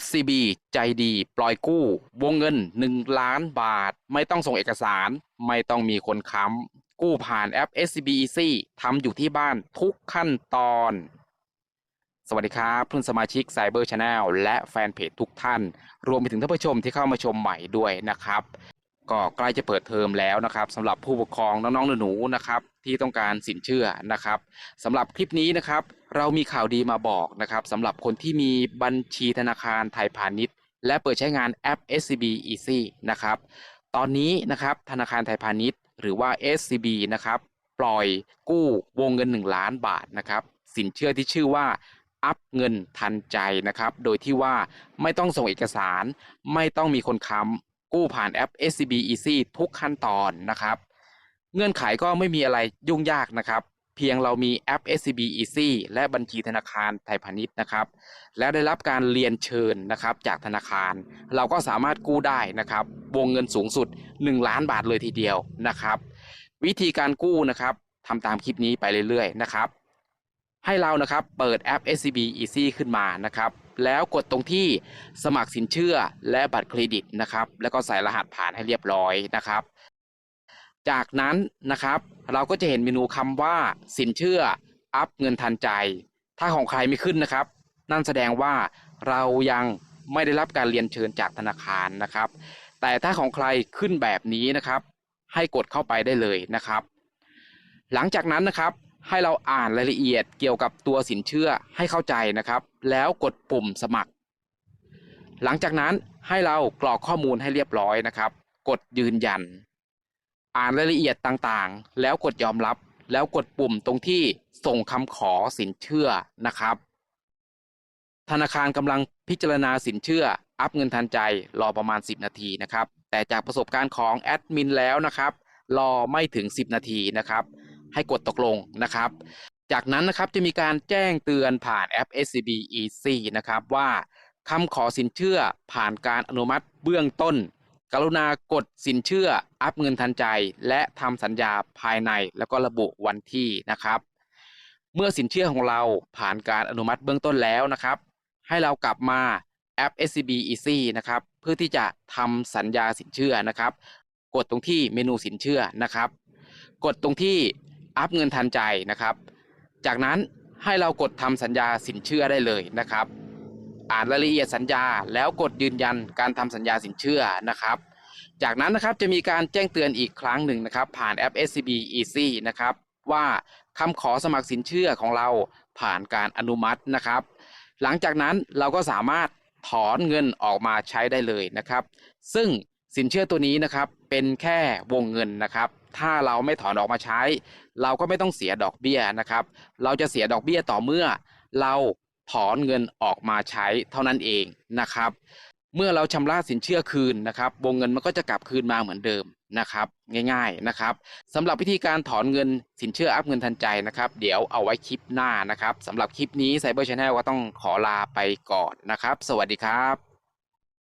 SCB ใจดี ปล่อยกู้ วงเงิน 1 ล้านบาท ไม่ต้องส่งเอกสาร ไม่ต้องมีคนค้ำ กู้ผ่านแอป SCB Easy ทำอยู่ที่บ้านทุกขั้นตอน สวัสดีครับเพื่อนสมาชิก Cyber Channel และแฟนเพจทุกท่าน รวมไปถึงท่านผู้ชมที่เข้ามาชมใหม่ด้วยนะครับ ก็ใกล้จะเปิดเทอมแล้วนะครับสำหรับผู้ปกครองน้องๆหนูๆนะครับที่ต้องการสินเชื่อนะครับสำหรับคลิปนี้นะครับ เรามีข่าวดีมาบอกนะครับสำหรับคนที่มีบัญชีธนาคารไทยพาณิชย์ และเปิดใช้งานแอป SCB Easy นะครับตอนนี้นะครับธนาคารไทยพาณิชย์ หรือว่า SCB นะครับปล่อยกู้วงเงิน 1 ล้านบาทนะครับสินเชื่อที่ชื่อว่าอัพเงินทันใจนะครับ โดยที่ว่าไม่ต้องส่งเอกสาร ไม่ต้องมีคนค้ำกู้ผ่านแอป SCB Easy ทุกขั้นตอนนะครับ เงื่อนไขก็ไม่มีอะไรยุ่งยากนะครับ เพียงเรามีแอป SCB Easy และบัญชีธนาคารไทยพาณิชย์นะครับ แล้วได้รับการเรียนเชิญนะครับจากธนาคาร เราก็สามารถกู้ได้นะครับ วงเงินสูงสุด 1 ล้านบาทเลยทีเดียวนะครับ วิธีการกู้นะครับทำตามคลิปนี้ไปเรื่อยๆนะครับ ให้เรานะครับเปิดแอป SCB Easy ขึ้นมานะครับ แล้วกดตรงที่สมัครสินเชื่อและบัตรเครดิตนะครับ แล้วก็ใส่รหัสผ่านให้เรียบร้อยนะครับ จากนั้นนะครับ เราก็จะเห็นเมนูคำว่าสินเชื่ออัพเงินทันใจ ถ้าของใครไม่ขึ้นนะครับ นั่นแสดงว่าเรายังไม่ได้รับการเรียนเชิญจากธนาคารนะครับ แต่ถ้าของใครขึ้นแบบนี้นะครับ ให้กดเข้าไปได้เลยนะครับ หลังจากนั้นนะครับให้เราอ่านรายละเอียดเกี่ยวกับตัวสินเชื่อให้เข้าใจนะครับ แล้วกดปุ่มสมัคร หลังจากนั้นให้เรากรอกข้อมูลให้เรียบร้อยนะครับ กดยืนยัน อ่านรายละเอียดต่างๆ แล้วกดยอมรับ แล้วกดปุ่มตรงที่ส่งคำขอสินเชื่อนะครับ ธนาคารกำลังพิจารณาสินเชื่อ อัพเงินทันใจรอประมาณ 10 นาทีนะครับ แต่จากประสบการณ์ของแอดมินแล้วนะครับ รอไม่ถึง 10 นาทีนะครับ ให้กดตกลงนะครับ จากนั้นนะครับจะมีการแจ้งเตือนผ่านแอป SCB Easy นะครับว่าคำขอสินเชื่อผ่านการอนุมัติเบื้องต้น กรุณากดสินเชื่ออัพเงินทันใจ และทำสัญญาภายในแล้วก็ระบุวันที่นะครับ เมื่อสินเชื่อของเราผ่านการอนุมัติเบื้องต้นแล้วนะครับ ให้เรากลับมาแอป SCB Easy นะครับ เพื่อที่จะทำสัญญาสินเชื่อนะครับ กดตรงที่เมนูสินเชื่อนะครับ กดตรงที่อัพเงินทันใจนะครับ จากนั้นให้เรากดทำสัญญาสินเชื่อได้เลยนะครับ อ่านรายละเอียดสัญญา แล้วกดยืนยันการทำสัญญาสินเชื่อนะครับ จากนั้นนะครับจะมีการแจ้งเตือนอีกครั้งหนึ่งนะครับ ผ่านแอป SCB Easy นะครับว่าคำขอสมัครสินเชื่อของเราผ่านการอนุมัตินะครับ หลังจากนั้นเราก็สามารถถอนเงินออกมาใช้ได้เลยนะครับ ซึ่งสินเชื่อตัวนี้นะครับเป็นแค่วงเงินนะครับ ถ้าเราไม่ถอนออกมาใช้ เราก็ไม่ต้องเสียดอกเบี้ยนะครับ เราจะเสียดอกเบี้ยต่อเมื่อ เรา ถอนเงินออกมาใช้เท่านั้นเองนะครับ เมื่อเราชำระสินเชื่อคืนนะครับ วงเงินมันก็จะกลับคืนมาเหมือนเดิมนะครับ ง่ายๆนะครับสำหรับวิธีการถอนเงินสินเชื่ออัพเงินทันใจนะครับ เดี๋ยวเอาไว้คลิปหน้านะครับสำหรับคลิปนี้ไซเบอร์ชาแนลก็ต้องขอลาไปก่อนนะครับ สวัสดีครับ